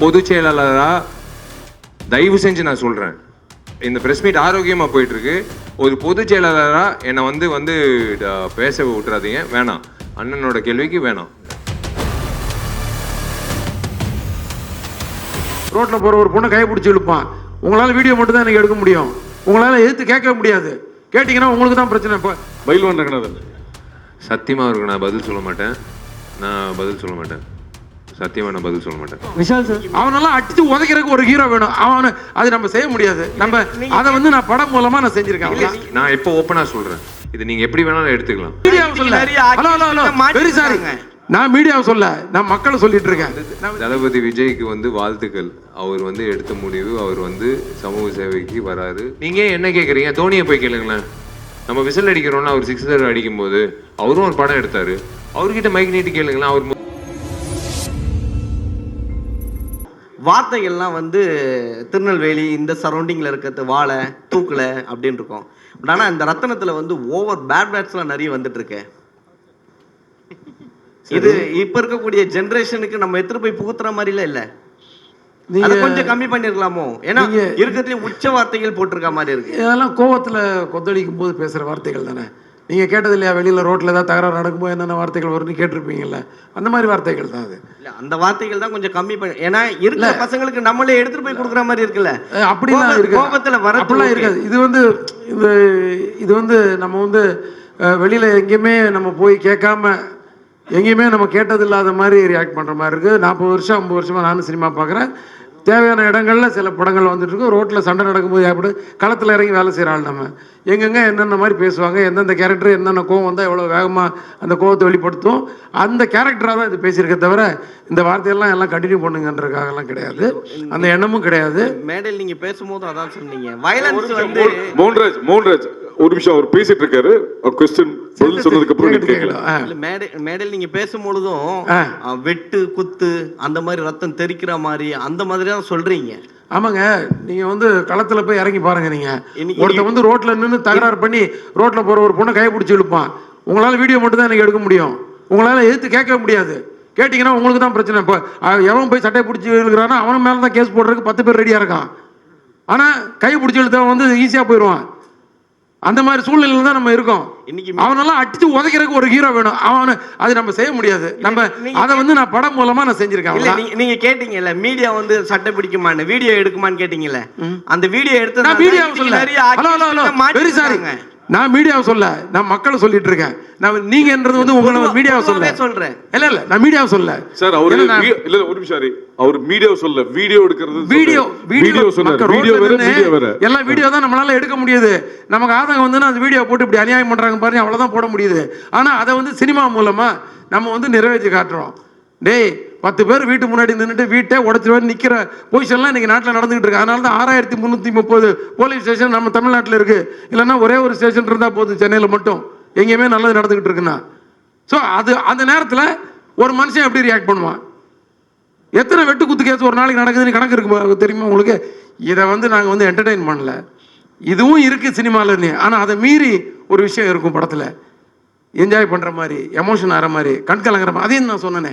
பொதுச் செயலாளரா தயவு செஞ்சு நான் சொல்றேன். இந்த பிரஸ் மீட் ஆரோக்கியமா போயிட்டு இருக்கு ஒரு பொதுச் செயலாளரா என்னை வந்து வந்து பேச விட்டுறாதீங்க. வேணாம். அண்ணனோட கேள்விக்கு வேணாம். ரோட்ல போற ஒரு பொண்ணை கை பிடிச்சி இழுப்பான். உங்களால வீடியோ மட்டும் தான் எனக்கு எடுக்க முடியும். உங்களால எதிர்த்து கேட்க முடியாது. கேட்டீங்கன்னா உங்களுக்கு தான் பிரச்சனை. இப்போ பயில்வான் ரங்கநாதன் சத்தியமா இருக்கு நான் பதில் சொல்ல மாட்டேன். நான் பதில் சொல்ல மாட்டேன். சத்தியமா நான் பதில் சொல்ல மாட்டேன். விஷால் சார். அவனெல்லாம் அடிச்சு உதைக்கிறதுக்கு ஒரு ஹீரோ வேணும். அவனு அது நம்ம செய்ய முடியாது. நம்ம அதை வந்து நான் படம் மூலமா நான் செஞ்சிருக்கேன். நான் இப்போ ஓப்பனா சொல்றேன். இது நீங்க எப்படி வேணாலும் எடுத்துக்கலாம். மீடியாவை சொல்ல. Hello hello hello very sorry நான் மீடியாவை சொல்ல. நான் மக்களை சொல்லிட்டு இருக்கேன். தளபதி விஜய்க்கு வந்து வாழ்த்துக்கள். அவர் வந்து எடுத்த முடிவு அவர் வந்து சமூக சேவைக்கு வராரு. நீங்க ஏன் என்ன கேக்குறீங்க? தோனியை போய் கேளுங்களேன். நம்ம விசில் அடிக்கிறோம்னா அவர் சிக்ஸர் அடிக்கும் போது அவரும் ஒரு படம் எடுத்தாரு. அவர்கிட்ட மைக் நீட்டி கேளுங்களேன். அவர் வார்த்தைகள்லாம் வந்து திருநெல்வேலி இந்த சரௌண்டிங்கில் இருக்கிறது வாழை தூக்கல அப்படின்னு இருக்கும். பட் ஆனால் இந்த ரத்தனத்தில் வந்து ஓவர் பேட் பேட்ஸ்லாம் நிறைய வந்துட்டு இருக்கு இது இப்ப இருக்கக்கூடிய ஜெனரேஷனுக்கு நம்ம எடுத்துட்டு போய் புகுத்துற மாதிரிலாம் இல்ல. நீங்க கொஞ்சம் கம்மி பண்ணிருக்கலாமோ? ஏன்னா இருக்கிறதுலயும் உச்ச வார்த்தைகள் போட்டிருக்க மாதிரி இருக்கு. இதெல்லாம் கோவத்துல கொந்தளிக்கும் போது பேசுற வார்த்தைகள் தானே? நீங்க கேட்டது இல்லையா வெளியில ரோட்ல ஏதாவது தகராறு நடக்கும்போது என்னென்ன வார்த்தைகள் வரும்னு கேட்டிருப்பீங்கல்ல? அந்த மாதிரி வார்த்தைகள் தான் அது. இல்ல அந்த வார்த்தைகள் தான் கொஞ்சம் கம்மி பண்ணி ஏன்னா இருக்கிற பசங்களுக்கு நம்மளே எடுத்துட்டு போய் கொடுக்குற மாதிரி இருக்குல்ல. அப்படிலாம் இருக்கு கோபத்துல வர அப்படிலாம் இருக்காது. இது வந்து இது இது வந்து நம்ம வந்து வெளியில எங்கேயுமே நம்ம போய் கேட்காம எங்கேயுமே நம்ம கேட்டது இல்லாத மாதிரி ரியாக்ட் பண்ற மாதிரி இருக்கு. நாற்பது வருஷம் ஐம்பது வருஷமா நானும் சினிமா பார்க்குறேன். தேவையான இடங்கள்ல சில படங்கள் வந்துட்டு இருக்கு. ரோட்ல சண்டை நடக்கும்போது எப்படி களத்துல இறங்கி வேலை செய்கிற ஆள் நம்ம. எங்கெங்க என்னென்ன மாதிரி பேசுவாங்க எந்தெந்த கேரக்டர் என்னென்ன கோவம் வந்தால் எவ்வளோ வேகமாக அந்த கோவத்தை வெளிப்படுத்தும். அந்த கேரக்டராக தான் இது பேசியிருக்கே தவிர இந்த வார்த்தையெல்லாம் எல்லாம் கண்டினியூ பண்ணுங்கன்றதுக்காகலாம் கிடையாது. அந்த எண்ணமும் கிடையாது. மேடையில் நீங்க பேசும்போது அதான் சொன்னீங்க. வயலன்ஸ் வந்து மோகன்ராஜ் மோகன்ராஜ் ஒரு நிமிஷம் அவர் பேசிட்டு இருக்காரு கொஸ்டின் பதில் சொன்னதுக்கு அப்புறம் நீங்க கேட்கலாம். மேடையில் நீங்க பேசும்பொழுதும் வெட்டு குத்து அந்த மாதிரி ரத்தம் தெறிக்கிற மாதிரி அந்த மாதிரி தான் சொல்றீங்க. ஆமாங்க. நீங்க வந்து களத்துல போய் இறங்கி பாருங்க நீங்க. ஒருத்தன் வந்து ரோட்ல நின்று தகராறு பண்ணி ரோட்ல போற ஒரு பொண்ணை கையை பிடிச்சி இழுப்பான். உங்களால வீடியோ மட்டும் தான் எனக்கு எடுக்க முடியும். உங்களால எதிர்த்து கேட்க முடியாது. கேட்டீங்கன்னா உங்களுக்கு தான் பிரச்சனை. இப்போ எவன் போய் சட்டையை பிடிச்சி இழுக்கிறானோ அவன் மேல தான் கேஸ் போடுறதுக்கு பத்து பேர் ரெடியா இருக்கான். ஆனா கை பிடிச்சி இழுத்தவன் வந்து ஈஸியா போயிடுவான். அந்த மாதிரி சூழ்நிலையில தான் நம்ம இருக்கோம். இன்னைக்கு அவனெல்லாம் அடிச்சு உதைக்கிறதுக்கு ஒரு ஹீரோ வேணும். அவனு அது நம்ம செய்ய முடியாது. நம்ம அதை வந்து நான் படம் மூலமா நான் செஞ்சிருக்கேன் இல்ல. நீங்க- கேட்டீங்கல்ல மீடியா வந்து சட்டை பிடிக்குமான்னு வீடியோ எடுக்குமான்னு கேட்டீங்கல்ல? அந்த வீடியோ எடுத்து நான் மீடியாவை சொல்ல ஹலோ ஹலோ வெரி சாரி நான் மீடியாவை சொல்ல நான் மக்களை சொல்லிட்டு இருக்கேன். நான் நீங்கன்றது வந்து உங்களை மீடியாவை சொல்ல. சொல்றேன். இல்ல இல்ல நான் மீடியாவை சொல்ல. சார் அவரு இல்ல ஒரு நிமிஷம் சாரி அவர் வீடியோ சொல்ல வீடியோ எடுக்கிறது வீடியோ வீடியோ சொன்னார். வீடியோ வேற வீடியோ வேற. எல்லா வீடியோ தான் நம்மளால எடுக்க முடியுது. நமக்கு ஆதங்கம் வந்து அந்த வீடியோ போட்டு இப்படி அநியாயம் பண்றாங்க பாருங்க அவ்வளவுதான் போட முடியுது. ஆனா அதை வந்து சினிமா மூலமா நம்ம வந்து நிறைவேற்றி காட்டுறோம். டேய் பத்து பேர் வீட்டு முன்னாடி நின்றுட்டு வீட்டை உடச்சி நிற்கிற பொசிஷன்லாம் இன்னைக்கு நாட்டில் நடந்துகிட்டு இருக்கு. அதனால தான் ஆறாயிரத்தி முந்நூற்றி முப்பது போலீஸ் ஸ்டேஷன் நம்ம தமிழ்நாட்டில் இருக்கு. இல்லைன்னா ஒரே ஒரு ஸ்டேஷன் இருந்தால் போதும் சென்னையில் மட்டும். எங்கேயுமே நல்லது நடந்துகிட்டு இருக்குன்னா. ஸோ அது அந்த நேரத்தில் ஒரு மனுஷன் எப்படி ரியாக்ட் பண்ணுவான்? எத்தனை வெட்டு குத்து கேஸ் ஒரு நாளைக்கு நடக்குதுன்னு கணக்கு இருக்கு தெரியுமா உங்களுக்கு? இதை வந்து நாங்கள் வந்து என்டர்டெயின் பண்ணல. இதுவும் இருக்குது சினிமாவில் ஆனால் அதை மீறி ஒரு விஷயம் இருக்கும் படத்தில். என்ஜாய் பண்ணுற மாதிரி எமோஷன் ஆகிற மாதிரி கண் கலங்குற மாதிரி. அதையும் நான் சொன்னேனே.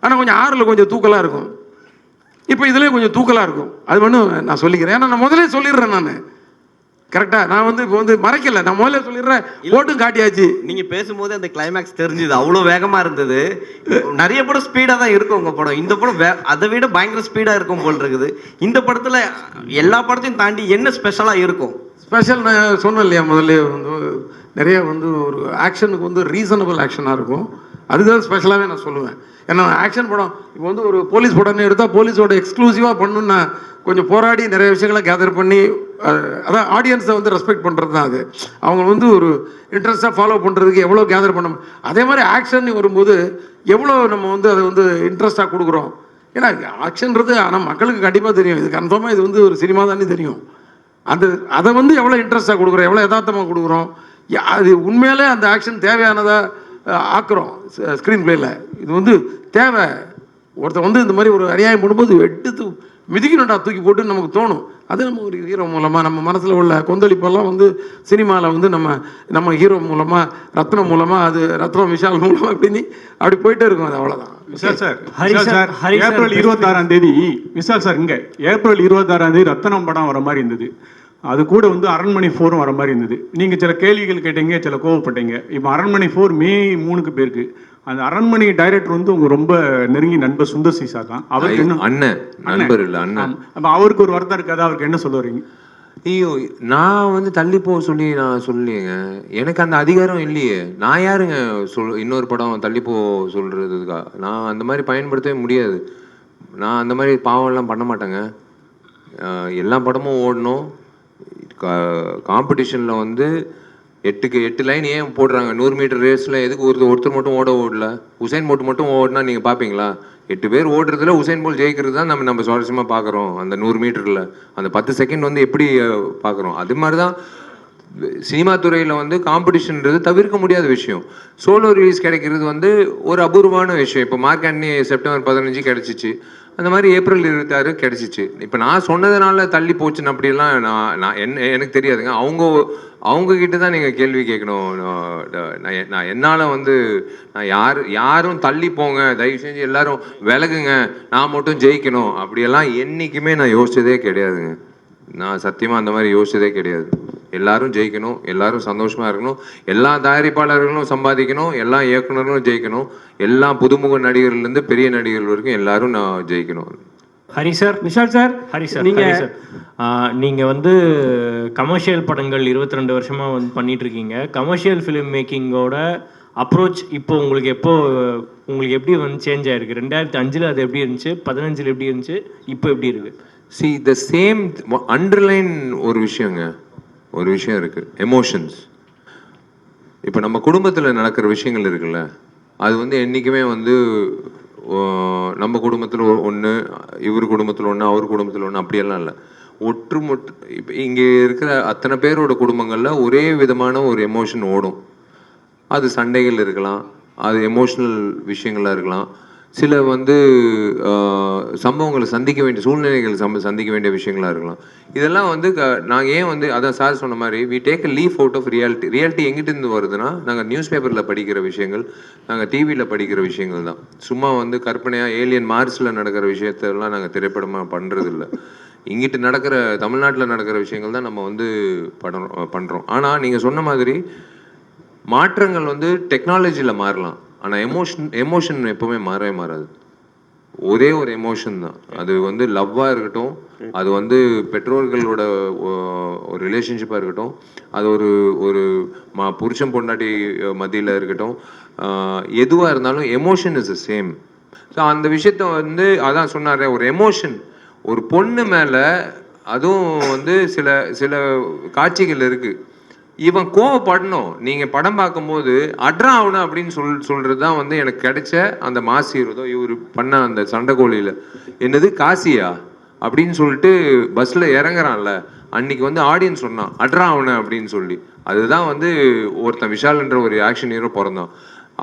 ஆனால் கொஞ்சம் ஆறில் கொஞ்சம் தூக்கலாக இருக்கும். இப்போ இதுலேயும் கொஞ்சம் தூக்கலாக இருக்கும். அது மட்டும் நான் சொல்லிக்கிறேன். ஏன்னா நான் முதல்ல சொல்லிடுறேன் நான். கரெக்டாக நான் வந்து இப்போ வந்து மறைக்கல. நான் முதல்ல சொல்லிடுறேன். போட்டும் காட்டியாச்சு. நீங்க பேசும்போது அந்த கிளைமேக்ஸ் தெரிஞ்சுது. அவ்வளவு வேகமா இருந்தது. நிறைய படம் ஸ்பீடா தான் இருக்கும் உங்க படம். இந்த படம் வே- அதை விட பயங்கர ஸ்பீடா இருக்கும் போல் இருக்குது. இந்த படத்துல எல்லா படத்தையும் தாண்டி என்ன ஸ்பெஷலா இருக்கும்? ஸ்பெஷல் நான் சொன்னேன் இல்லையா முதல்ல வந்து நிறைய வந்து ஒரு ஆக்ஷனுக்கு வந்து ரீசனபிள் ஆக்ஷனாக இருக்கும். அதுதான் ஸ்பெஷலாகவே நான் சொல்லுவேன். ஏன்னா ஆக்ஷன் படம் இப்போ வந்து ஒரு போலீஸ் படம்னு எடுத்தால் போலீஸோட எக்ஸ்க்ளூசிவாக பண்ணணும்னு நான் கொஞ்சம் போராடி நிறைய விஷயங்களை கேதர் பண்ணி அதான் ஆடியன்ஸை வந்து ரெஸ்பெக்ட் பண்ணுறது தான் அது. அவங்க வந்து ஒரு இன்ட்ரெஸ்ட்டாக ஃபாலோ பண்ணுறதுக்கு எவ்வளோ கேதர் பண்ண அதே மாதிரி ஆக்ஷன் வரும்போது எவ்வளோ நம்ம வந்து அதை வந்து இன்ட்ரெஸ்ட்டாக கொடுக்குறோம். ஏன்னா ஆக்ஷன்றது ஆனால் மக்களுக்கு கண்டிப்பாக தெரியும். இது கன்ஃபார்மாக இது வந்து ஒரு சினிமா தானே தெரியும். அந்த அதை வந்து எவ்வளோ இன்ட்ரெஸ்ட்டாக கொடுக்குறோம் எவ்வளோ யதார்த்தமாக கொடுக்குறோம் யா- அது உண்மையிலே அந்த ஆக்ஷன் தேவையானதாக ஆக்குறோம். ஸ்க்ரீன் பிளேயில் இது வந்து தேவை. ஒருத்தன் வந்து இந்த மாதிரி ஒரு அநியாயம் பண்ணும்போது எடுத்து மிதிக்கணும்டா தூக்கி போட்டு நமக்கு தோணும். அது நம்ம ஒரு ஹீரோ மூலமாக நம்ம மனசில் உள்ள கொந்தளிப்பெல்லாம் வந்து சினிமாவில் வந்து நம்ம நம்ம ஹீரோ மூலமாக ரத்னம் மூலமாக அது ரத்னம் விஷால் மூலமாக இப்படி அப்படி போயிட்டே இருக்கும். அது அவ்வளோதான் Vishal sir Hari Vishal sir, sir Hari sir April இருபத்தாறாம் தேதி விஷால் சார் இங்க ஏப்ரல் இருபத்தாறாம் தேதி ரத்தனம் படம் வர மாதிரி இருந்தது. அது கூட வந்து அரண்மனை ஃபோரும் வர மாதிரி இருந்தது. நீங்க சில கேள்விகள் கேட்டீங்க சில கோவப்பட்டீங்க. இப்போ அரண்மனை ஃபோர் மே மூணுக்கு பேருக்கு அந்த அரண்மனை டைரக்டர் வந்து உங்க ரொம்ப நெருங்கி நண்பர் சுந்தர் சீசா தான். அவருக்கு என்ன அண்ணன். நண்பர் இல்ல அண்ணன். அப்ப அவருக்கு ஒரு வருத்தம் இருக்காது? அவருக்கு என்ன சொல்ல வரீங்க? ஐயோ நான் வந்து தள்ளி போக சொல்லி நான் சொல்லலையேங்க. எனக்கு அந்த அதிகாரம் இல்லையே. நான் யாருங்க சொல் இன்னொரு படம் தள்ளி போ சொல்றதுக்கா? நான் அந்த மாதிரி பயன்படுத்தவே முடியாது. நான் அந்த மாதிரி பாவம்லாம் பண்ண மாட்டேங்க. எல்லா படமும் ஓடணும். காம்படிஷனில் வந்து எட்டுக்கு எட்டு லைன் ஏன் போடுறாங்க? நூறு மீட்டர் ரேஸில் எதுக்கு ஒருத்தர் ஒருத்தர் மட்டும் ஓட ஓடல? உசைன் போட்டு மட்டும் ஓடினா நீங்கள் பார்ப்பீங்களா எட்டு பேர் ஓடுறதுல உசைன் போல் ஜெயிக்கிறது தான் நம்ம நம்ம சுவாரஸ்யமாக பார்க்குறோம் அந்த நூறு மீட்டரில் அந்த பத்து செகண்ட் வந்து எப்படி பார்க்குறோம் அது மாதிரி தான் சினிமா துறையில் வந்து காம்படிஷன்ன்றது தவிர்க்க முடியாத விஷயம். சோலோ ரிலீஸ் கிடைக்கிறது வந்து ஒரு அபூர்வமான விஷயம். இப்போ மார்க் ஆண்டனி செப்டம்பர் பதினஞ்சு கிடைச்சிச்சு. அந்த மாதிரி ஏப்ரல் இருபத்தாறு கிடச்சிச்சு. இப்போ நான் சொன்னதுனால தள்ளி போச்சுன்னு அப்படிலாம் நான் நான் என்ன எனக்கு தெரியாதுங்க. அவங்க அவங்க கிட்ட தான் நீங்கள் கேள்வி கேட்கணும். நான் நான் என்னால் வந்து நான் யார் யாரும் தள்ளி போங்க. தயவு செஞ்சு எல்லாரும் விலகுங்க. நான் மட்டும் ஜெயிக்கணும். அப்படியெல்லாம் என்றைக்குமே நான் யோசிச்சதே கிடையாதுங்க. நான் சத்தியமாக அந்த மாதிரி யோசிச்சதே கிடையாது. எல்லாரும் ஜெயிக்கணும் எல்லாரும் சந்தோஷமா இருக்கணும் எல்லா தயாரிப்பாளர்களும் சம்பாதிக்கணும் எல்லா இயக்குனர்களும் ஜெயிக்கணும் எல்லா புதுமுக நடிகர்லேருந்து பெரிய நடிகர்கள் வரைக்கும் எல்லாரும் நான் ஜெயிக்கணும். Hari sir Vishal sir Hari sir நீங்க ஹரி சார். ஆ, நீங்க வந்து கமர்ஷியல் படங்கள் 22 ரெண்டு வருஷமா வந்து பண்ணிட்டு இருக்கீங்க கமர்ஷியல் ஃபிலிம் மேக்கிங்கோட அப்ரோச் இப்போ உங்களுக்கு எப்போ உங்களுக்கு எப்படி வந்து சேஞ்ச் ஆயிருக்கு? ரெண்டாயிரத்தி அஞ்சுல அது எப்படி இருந்துச்சு? பதினஞ்சுல எப்படி இருந்துச்சு? இப்போ எப்படி இருக்கு? சி த சேம் அண்டர்லைன் ஒரு விஷயங்க. ஒரு விஷயம் இருக்குது எமோஷன்ஸ் இப்போ நம்ம குடும்பத்தில் நடக்கிற விஷயங்கள் இருக்குல்ல அது வந்து என்றைக்குமே வந்து நம்ம குடும்பத்தில் ஒன்று இவர் குடும்பத்தில் ஒன்று அவர் குடும்பத்தில் ஒன்று அப்படியெல்லாம் இல்லை. ஒற்றுமொட்டு இப்போ இங்கே இருக்கிற அத்தனை பேரோட குடும்பங்களில் ஒரே விதமான ஒரு எமோஷன் ஓடும். அது சண்டைகள் இருக்கலாம் அது எமோஷ்னல் விஷயங்களா இருக்கலாம் சில வந்து சம்பவங்களை சந்திக்க வேண்டிய சூழ்நிலைகள் சம்ப சந்திக்க வேண்டிய விஷயங்களா இருக்கலாம். இதெல்லாம் வந்து க நாங்கள் ஏன் வந்து அதான் சார் சொன்ன மாதிரி we take a leaf out of reality reality எங்கிட்டேருந்து வருதுன்னா நாங்கள் நியூஸ் பேப்பரில் படிக்கிற விஷயங்கள் நாங்கள் டிவியில் படிக்கிற விஷயங்கள் தான். சும்மா வந்து கற்பனையாக ஏலியன் மார்ஸில் நடக்கிற விஷயத்தெல்லாம் நாங்கள் திரைப்படமாக பண்ணுறதில்ல இங்கிட்டு நடக்கிற தமிழ்நாட்டில் நடக்கிற விஷயங்கள் தான் நம்ம வந்து படம் பண்ணுறோம் ஆனால் நீங்கள் சொன்ன மாதிரி மாற்றங்கள் வந்து டெக்னாலஜியில் மாறலாம். ஆனால் எமோஷன் எமோஷன் எப்போவுமே மாறவே மாறாது. ஒரே ஒரு எமோஷன் தான். அது வந்து லவ்வாக இருக்கட்டும் அது வந்து பெற்றோர்களோட ஒரு ரிலேஷன்ஷிப்பாக இருக்கட்டும் அது ஒரு ஒரு மா புருஷன் பொண்டாட்டி மத்தியில் இருக்கட்டும் எதுவாக இருந்தாலும் emotion is the same so அந்த விஷயத்த வந்து அதான் சொன்னார் ஒரு எமோஷன் ஒரு பொண்ணு மேலே அதுவும் வந்து சில சில காட்சிகள் இருக்குது இவன் கோவப்படணும். நீங்கள் படம் பார்க்கும்போது அட்ரா ஆகணும் அப்படின்னு சொல் சொல்கிறது தான் வந்து எனக்கு கிடைச்ச அந்த மாசி இருதோ இவர் பண்ண அந்த சண்டைக்கோழியில என்னது காசியா? அப்படின்னு சொல்லிட்டு பஸ்ஸில் இறங்குறான்ல. அன்னைக்கு வந்து ஆடியன்ஸ் சொன்னான் அட்ரா ஆகணும் அப்படின்னு சொல்லி. அதுதான் வந்து ஒருத்தன் விஷால்ன்ற ஒரு ஆக்ஷன் ஹீரோ பிறந்தான்.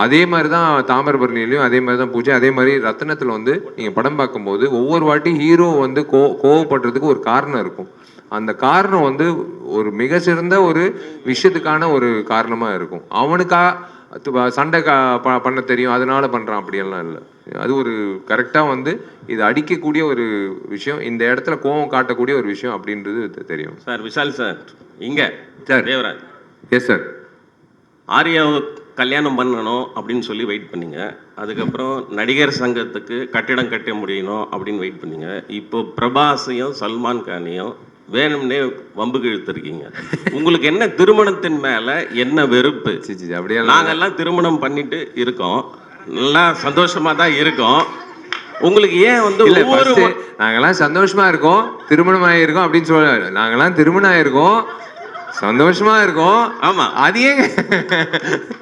அதே மாதிரி தான் தாமிரபரணிலையும் அதே மாதிரி தான் பூஜை. அதே மாதிரி ரத்னத்தில் வந்து நீங்கள் படம் பார்க்கும்போது ஒவ்வொரு வாட்டி ஹீரோ வந்து கோ கோவப்படுறதுக்கு ஒரு காரணம் இருக்கும். அந்த காரணம் வந்து ஒரு மிக சிறந்த ஒரு விஷயத்துக்கான ஒரு காரணமாக இருக்கும். அவனுக்கா அது வ- சண்டை கா ப- பண்ண தெரியும். அதனால பண்ணுறான் அப்படியெல்லாம் இல்லை. அது ஒரு கரெக்டாக வந்து இது அடிக்கக்கூடிய ஒரு விஷயம். இந்த இடத்துல கோவம் காட்டக்கூடிய ஒரு விஷயம் அப்படின்றது தெரியும். Sir Vishal sir. இங்க. சார். தேவராஜ். எஸ் சார் ஆர்யாவை கல்யாணம் பண்ணணும் அப்படின்னு சொல்லி வெயிட் பண்ணீங்க. அதுக்கப்புறம் நடிகர் சங்கத்துக்கு கட்டிடம் கட்ட முடியணும் அப்படின்னு வெயிட் பண்ணீங்க. இப்போ பிரபாஸையும் சல்மான் கானையும் வேணும்னே வம்புக்கு இழுத்துருக்கீங்க உங்களுக்கு என்ன திருமணத்தின் மேல என்ன வெறுப்பு? அப்படியெல்லாம் நாங்கெல்லாம் திருமணம் பண்ணிட்டு இருக்கோம். நல்லா சந்தோஷமா தான் இருக்கோம். உங்களுக்கு ஏன் வந்து ஒவ்வொரு நாங்கெல்லாம் சந்தோஷமா இருக்கோம். திருமணம் ஆயிருக்கோம் அப்படின்னு சொல்ல நாங்கெல்லாம் திருமணம் ஆயிருக்கோம். சந்தோஷமா இருக்கும். ஆமா. அது ஏன்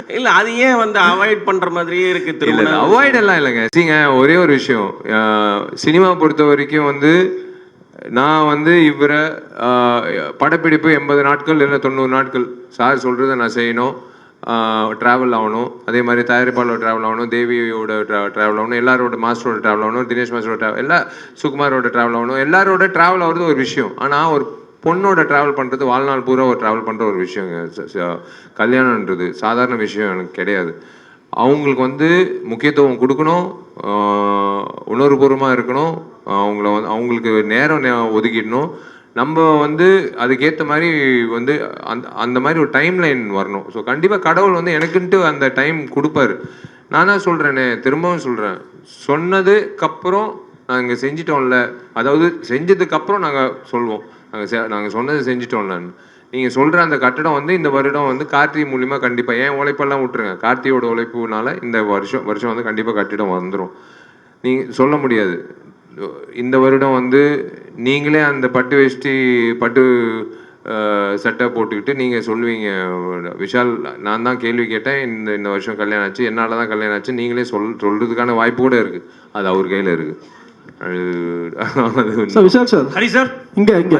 இல்ல அது ஏன் வந்து அவாய்ட் பண்ற மாதிரியே இருக்கு திருமணம்? அவாய்ட் எல்லாம் இல்லைங்க. சரிங்க ஒரே ஒரு விஷயம். சினிமா பொறுத்த வரைக்கும் வந்து நான் வந்து இவரை படப்பிடிப்பு எண்பது நாட்கள் இல்லை தொண்ணூறு நாட்கள். சார் சொல்கிறத நான் செய்யணும். ட்ராவல் ஆகணும். அதே மாதிரி தயாரிப்பாளர் ட்ராவல் ஆகணும் தேவியோட ட்ராவல் ஆகணும் எல்லாரோட மாஸ்டரோட ட்ராவல் ஆகணும் தினேஷ் மாஸ்டரோட ட்ராவல் எல்லா சுகுமாரோட ட்ராவல் ஆகணும். எல்லாரோட ட்ராவல் ஆகிறது ஒரு விஷயம். ஆனால் ஒரு பொண்ணோட ட்ராவல் பண்ணுறது வாழ்நாள் பூரா ஒரு ட்ராவல் பண்ணுற ஒரு விஷயம். கல்யாணன்றது சாதாரண விஷயம் எனக்கு கிடையாது. அவங்களுக்கு வந்து முக்கியத்துவம் கொடுக்கணும். உணர்வுபூர்வமாக இருக்கணும். அவங்கள வந்து அவங்களுக்கு நேரம் ஒதுக்கிடணும். நம்ம வந்து அதுக்கேற்ற மாதிரி வந்து அந்த அந்த மாதிரி ஒரு டைம் லைன் வரணும். ஸோ கண்டிப்பாக கடவுள் வந்து எனக்குன்ட்டு அந்த டைம் கொடுப்பாரு. நான் தான் சொல்கிறேனே திரும்பவும் சொல்கிறேன் சொன்னதுக்கப்புறம் நாங்கள் செஞ்சிட்டோம்ல. அதாவது செஞ்சதுக்கப்புறம் நாங்கள் சொல்வோம். நாங்கள் செ நாங்கள் சொன்னது செஞ்சிட்டோம்லன்னு நீங்கள் சொல்கிற அந்த கட்டடம் வந்து இந்த வருடம் வந்து கார்த்திகை மூலியமாக கண்டிப்பாக ஏன் உழைப்பெல்லாம் விட்டுருங்க. கார்த்தியோட உழைப்புனால இந்த வருஷம் வருஷம் வந்து கண்டிப்பாக கட்டிடம் வந்துடும் நீங்கள் சொல்ல முடியாது. இந்த வருடம் வந்து நீங்களே அந்த பட்டு வேஷ்டி பட்டு சட்டை போட்டுக்கிட்டு நீங்கள் சொல்லுவீங்க. விஷால் நான் தான் கேள்வி கேட்டேன். இந்த இந்த வருஷம் கல்யாணம் ஆச்சு. என்னால் தான் கல்யாணம் ஆச்சு. நீங்களே சொல் சொல்கிறதுக்கான வாய்ப்பு கூட இருக்குது அது அவர் கையில் இருக்குது விஷால் சார். ஹரி சார். இங்க இங்க.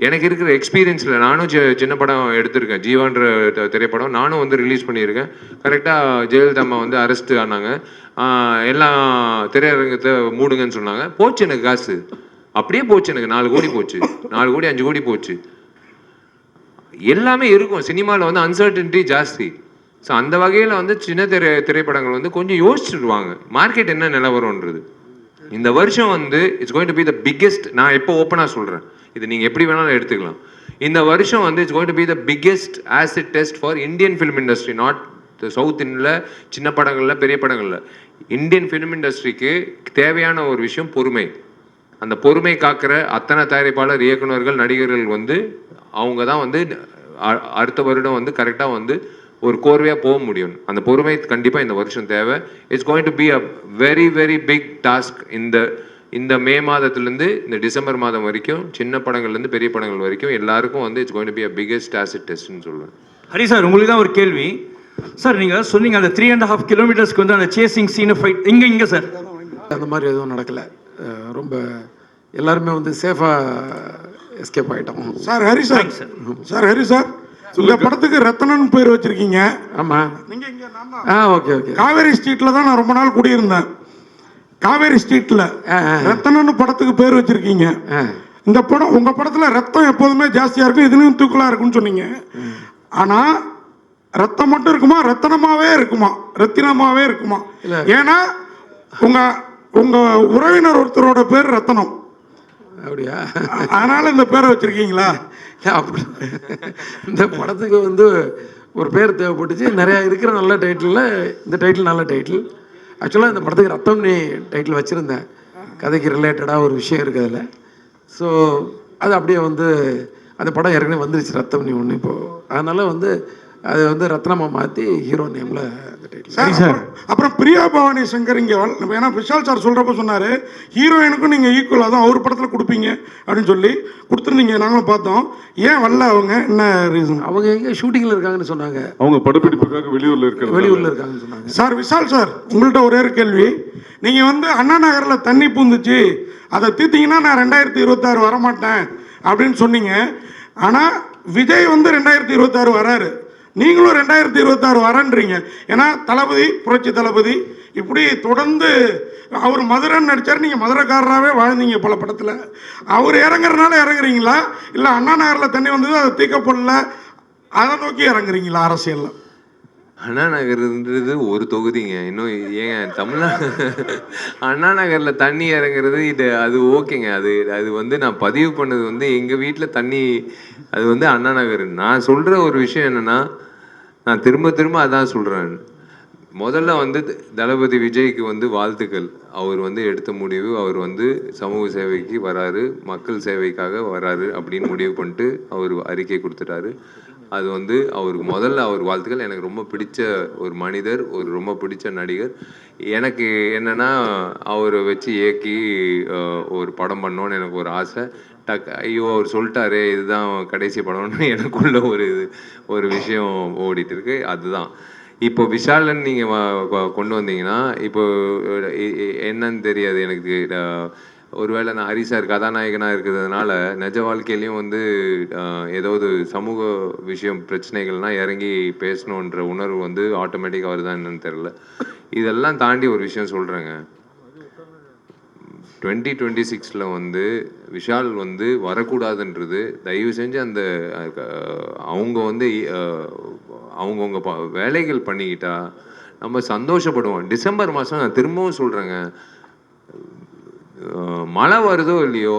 எனக்கு இருக்கிற எக்ஸ்பீரியன்ஸில் நானும் சி- சின்ன படம் எடுத்திருக்கேன். ஜீவான்ற திரைப்படம். நானும் வந்து ரிலீஸ் பண்ணியிருக்கேன். கரெக்டாக ஜெயலலிதா அம்மா வந்து அரெஸ்ட் ஆனாங்க. எல்லாம் திரையரங்கத்தை மூடுங்கன்னு சொன்னாங்க. போச்சு எனக்கு காசு. அப்படியே போச்சு எனக்கு. நாலு கோடி போச்சு. நாலு கோடி அஞ்சு கோடி போச்சு. எல்லாமே இருக்கும். சினிமாவில் வந்து அன்சர்டன்டி ஜாஸ்தி. ஸோ அந்த வகையில் வந்து சின்ன திரை திரைப்படங்கள் வந்து கொஞ்சம் யோசிச்சுடுவாங்க மார்க்கெட் என்ன நிலவரம்ன்றது. இந்த வருஷம் வந்து it's going to be the biggest நான் எப்போ ஓப்பனாக சொல்கிறேன் இது நீங்கள் எப்படி வேணாலும் எடுத்துக்கலாம். இந்த வருஷம் வந்து it's going to be the biggest acid test for Indian film industry not south இந்தியில் சின்ன படங்களில் பெரிய படங்களில். இந்தியன் ஃபிலிம் இண்டஸ்ட்ரிக்கு தேவையான ஒரு விஷயம் பொறுமை. அந்த பொறுமை காக்கிற அத்தனை தயாரிப்பாளர் இயக்குனர்கள் நடிகர்கள் வந்து அவங்க தான் வந்து அடுத்த வருடம் வந்து கரெக்டாக வந்து ஒரு கோர்வையாக போக முடியும். அந்த பொறுமை கண்டிப்பாக இந்த வருஷம் தேவை. It's going to be a very very big task இந்த இந்த மே மாதத்துலேருந்து இந்த டிசம்பர் மாதம் வரைக்கும் சின்ன படங்கள்லேருந்து பெரிய படங்கள் வரைக்கும் எல்லாருக்கும் வந்து it's going to be a biggest acid டெஸ்ட்னு சொல்லுவேன். ஹரி சார் உங்களுக்கு தான் ஒரு கேள்வி. சார் நீங்க சொன்னீங்க அந்த த்ரீ அண்ட் ஹாஃப் கிலோமீட்டர்ஸ்க்கு வந்து அந்த சேசிங் சீனை ஃபைட் இங்க இங்க சார். அந்த மாதிரி எதுவும் நடக்கலை. ரொம்ப எல்லாருமே வந்து சேஃபாக எஸ்கேப் ஆகிட்டோம் sir Hari sir. Sir Hari sir. இந்த படத்துக்கு ரத்தனன் பேர் வச்சிருக்கீங்க. ஆமாம் நீங்க இங்க ஆ ஓகே ஓகே. காவேரி ஸ்ட்ரீட்ல தான் நான் ரொம்ப நாள் குடியிருந்தேன். காவேரி ஸ்ட்ரீட்ல ரத்தனன் படத்துக்கு பேர் வச்சிருக்கீங்க. இந்த படம் உங்க படத்துல ரத்தம் எப்போதுமே ஜாஸ்தியா இருக்கும் இதுலயும் தூக்கலா இருக்கும்னு சொன்னீங்க. ஆனா ரத்தம் மட்டும் இருக்குமா? ரத்தனமாவே இருக்குமா? ரத்தினமாவே இருக்குமா? ஏன்னா உங்க உங்க உறவினர் ஒருத்தரோட பேர் ரத்தனம். அப்படியா? அதனால இந்த பேரை வச்சிருக்கீங்களா? அப்படி இந்த படத்துக்கு வந்து ஒரு பேர் தேவைப்பட்டுச்சு. நிறையா இருக்கிற நல்ல டைட்டிலில் இந்த டைட்டில் நல்ல டைட்டில் ஆக்சுவலாக இந்த படத்துக்கு ரத்தம்னி டைட்டில் வச்சுருந்தேன். கதைக்கு ரிலேட்டடாக ஒரு விஷயம் இருக்குது அதில். ஸோ அது அப்படியே வந்து அந்த படம் ஏற்கனவே வந்துருச்சு ரத்தம்னி ஒன்று இப்போது அதனால் வந்து அதை வந்து ரத்னமாக மாற்றி ஹீரோ நேமில் சார் அப்புறம்- அப்புறம் பிரியா பவானி சங்கர் இங்கே ஏன்னா விஷால் சார் சொல்கிறப்ப சொன்னார் ஹீரோயினுக்கும் நீங்கள் ஈக்குவலாக தான் அவர் படத்தில் கொடுப்பீங்க அப்படின்னு சொல்லி கொடுத்துருந்தீங்க நாங்களும் பார்த்தோம். ஏன் வரல அவங்க? என்ன ரீசன் அவங்க எங்கே ஷூட்டிங்கில் இருக்காங்கன்னு சொன்னாங்க. அவங்க படப்பிடிப்புக்காக வெளியூர்ல இருக்கிறது வெளியூரில் இருக்காங்கன்னு சொன்னாங்க. சார் விஷால் சார் உங்கள்கிட்ட ஒரே ஒரு கேள்வி. நீங்கள் வந்து அண்ணா நகரில் தண்ணி பூந்துச்சு அதை தீர்த்தீங்கன்னா நான் ரெண்டாயிரத்தி இருபத்தாறு வரமாட்டேன் அப்படின்னு சொன்னீங்க. ஆனால் விஜய் வந்து ரெண்டாயிரத்தி இருபத்தாறு வராரு. நீங்களும் ரெண்டாயிரத்தி இருபத்தாறு வரன்றீங்க. ஏன்னா தளபதி புரட்சி தளபதி இப்படி தொடர்ந்து அவர் மதுரைன்னு நடித்தார் நீங்கள் மதுரைக்காரராகவே வாழ்ந்தீங்க பல படத்தில். அவர் இறங்குறதுனால இறங்குறீங்களா? இல்லை அண்ணா நகரில் தண்ணி வந்தது அதை தீக்கப்படல? அதை நோக்கி இறங்குறீங்களா அரசியலில்? அண்ணா நகர்ன்றது ஒரு தொகுதிங்க. இன்னும் ஏங்க தமிழ்நாடு அண்ணா நகரில் தண்ணி இறங்குறது இது அது ஓகேங்க. அது அது வந்து நான் பதிவு பண்ணது வந்து எங்கள் வீட்டில் தண்ணி அது வந்து அண்ணா நகர் நான் சொல்கிற ஒரு விஷயம் என்னென்னா நான் திரும்ப திரும்ப அதான் சொல்கிறேன் முதல்ல வந்து த- தளபதி விஜய்க்கு வந்து வாழ்த்துக்கள். அவர் வந்து எடுத்த முடிவு அவர் வந்து சமூக சேவைக்கு வராரு மக்கள் சேவைக்காக வராரு அப்படின்னு முடிவு பண்ணிட்டு அவர் அறிக்கை கொடுத்துட்டாரு. அது வந்து அவருக்கு முதல்ல அவர் வாழ்த்துக்கள். எனக்கு ரொம்ப பிடிச்ச ஒரு மனிதர் ஒரு ரொம்ப பிடிச்ச நடிகர். எனக்கு என்னென்னா அவரை வச்சு இயக்கி ஒரு படம் பண்ணோன்னு எனக்கு ஒரு ஆசை. டக் ஐயோ அவர் சொல்லிட்டாரு இதுதான் கடைசி படம்னு எனக்குள்ள ஒரு இது ஒரு விஷயம் ஓடிட்டு இருக்கு அதுதான். இப்போ விஷாலன் நீங்கள் கொண்டு வந்தீங்கன்னா இப்போ என்னன்னு தெரியாது எனக்கு. ஒருவேளை நான் ஹரி சார் கதாநாயகனாக இருக்கிறதுனால நிஜ வாழ்க்கையிலையும் வந்து ஏதாவது சமூக விஷயம் பிரச்சனைகள்லாம் இறங்கி பேசணுன்ற உணர்வு வந்து ஆட்டோமேட்டிக்காக வருதா என்னன்னு தெரில இதெல்லாம் தாண்டி ஒரு விஷயம் சொல்கிறேங்க டுவெண்ட்டி டுவெண்ட்டி சிக்ஸில் வந்து விஷால் வந்து வரக்கூடாதுன்றது தயவு செஞ்சு அந்த அவங்க வந்து அவங்கவுங்க ப வேலைகள் பண்ணிக்கிட்டா நம்ம சந்தோஷப்படுவோம். டிசம்பர் மாதம் நான் திரும்பவும் சொல்கிறேங்க மழை வருதோ இல்லையோ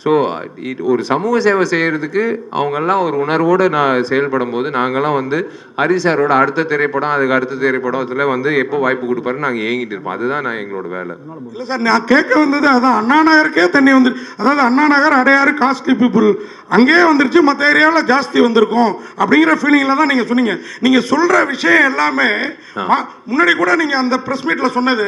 ஸோ ஒரு சமூக சேவை செய்யறதுக்கு அவங்கெல்லாம் ஒரு உணர்வோடு நான் செயல்படும் போது நாங்கெல்லாம் வந்து ஹரி சாரோட அடுத்த திரைப்படம் அதுக்கு அடுத்த திரைப்படத்துல வந்து எப்போ வாய்ப்பு கொடுப்பாரு நாங்கள் ஏங்கிட்டு இருப்போம் அதுதான் நான் எங்களோட வேலை. இல்லை சார் நான் கேட்க வந்தது அதான். அண்ணா நகருக்கே தண்ணி வந்து அதாவது அண்ணா நகர் அடையாறு காஸ்ட்லி பீப்புள் அங்கேயே வந்துருச்சு மற்ற ஏரியாவில் ஜாஸ்தி வந்திருக்கும் அப்படிங்கிற ஃபீலிங்கில் தான் நீங்கள் சொன்னீங்க. நீங்கள் சொல்கிற விஷயம் எல்லாமே முன்னாடி கூட நீங்கள் அந்த ப்ரெஸ் மீட்டில் சொன்னது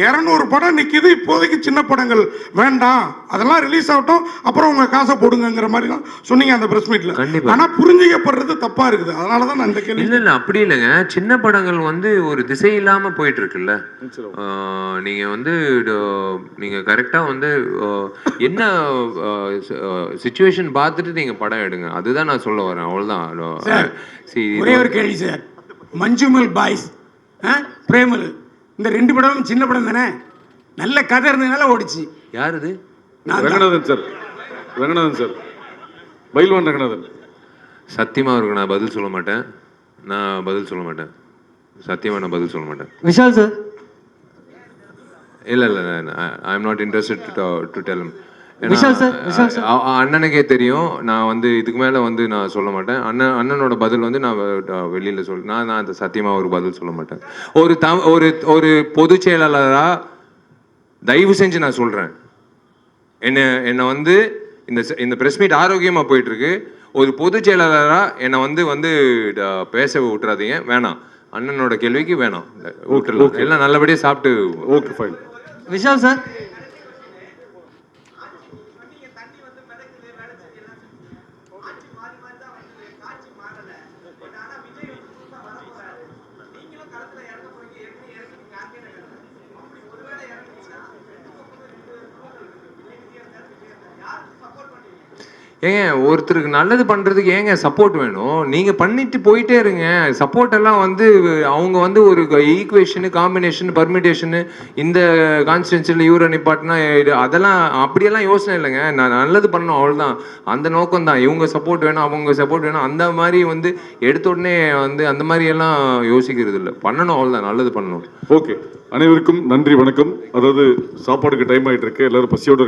இரநூறு படம் நிற்கிது இப்போதைக்கு சின்ன படங்கள் வேண்டாம் அதெல்லாம் ரிலீஸ் ஆகட்டும் அப்புறம் உங்கள் காசை போடுங்கங்கிற மாதிரி தான் சொன்னீங்க அந்த ப்ரெஸ் மீட்டில் கண்டிப்பா. ஆனால் புரிஞ்சிக்கப்படுறது தப்பாக இருக்குது. அதனால தான் நான் இந்த கேள்வி இல்ல இல்ல அப்படி இல்லைங்க. சின்ன படங்கள் வந்து ஒரு திசை இல்லாம போயிட்டு இருக்குல்ல ஆஹ் நீங்க வந்து நீங்க கரெக்டா வந்து என்ன சுச்சுவேஷன் பார்த்துட்டு நீங்க படம் எடுங்க. அதுதான் நான் சொல்ல வரேன். அவ்வளவுதான். ஒரே ஒரு கேள்வி சார். மஞ்சுமல் பாய்ஸ் பிரேமல். இந்த ரெண்டு படமும் சின்ன படம் தானே? நல்ல கதை இருந்ததுனால ஓடிச்சு. யார் இது. ரங்கநாதன் சார். ரங்கநாதன் சார். பைல்வான் ரங்கநாதன். சத்தியமா அவருக்கு நான் பதில் சொல்ல மாட்டேன். நான் பதில் சொல்ல மாட்டேன். சத்தியமா நான் பதில் சொல்ல மாட்டேன். விஷால் சார். இல்ல இல்ல I am not interested to tell. அண்ணனுக்கே தெரியும். நான் வந்து இதுக்கு மேல வந்து நான் சொல்ல மாட்டேன். அண்ணன் அண்ணனோட பதில் வந்து நான் வெளியில சொல் நான் நான் அந்த சத்தியமா ஒரு பதில் சொல்ல மாட்டேன். ஒரு தம் ஒரு ஒரு பொதுச் செயலாளரா தயவு செஞ்சு நான் சொல்றேன். என்ன என்னை வந்து இந்த இந்த பிரஸ் மீட் ஆரோக்கியமா போயிட்டு இருக்கு ஒரு பொதுச் செயலாளரா என்னை வந்து வந்து பேச விட்டுறாதீங்க. வேணாம். அண்ணனோட கேள்விக்கு வேணாம். விட்டுறலாம் எல்லாம் நல்லபடியா சாப்பிட்டு ஓகே ஃபைன் விஷால் சார் ஏங்க ஒருத்தருக்கு நல்லது பண்ணுறதுக்கு ஏங்க சப்போர்ட் வேணும்? நீங்கள் பண்ணிட்டு போயிட்டே இருங்க. சப்போர்ட் எல்லாம் வந்து அவங்க வந்து ஒரு ஈக்குவேஷனு காம்பினேஷன் பர்மிடேஷனு இந்த கான்ஸ்டியூன்சியில் யூரோ நிப்பாட்டினா இது- அதெல்லாம் அப்படியெல்லாம் யோசனை இல்லைங்க. நான் நல்லது பண்ணணும் அவ்வளோதான் அந்த நோக்கம் தான். இவங்க சப்போர்ட் வேணும் அவங்க சப்போர்ட் வேணும் அந்த மாதிரி வந்து எடுத்த உடனே வந்து அந்த மாதிரி எல்லாம் யோசிக்கிறது இல்லை. பண்ணணும் அவ்வளோதான் நல்லது பண்ணணும். ஓகே அனைவருக்கும் நன்றி வணக்கம். அதாவது சாப்பாடுக்கு டைம் ஆகிட்டு இருக்கு. எல்லாரும் பசியோட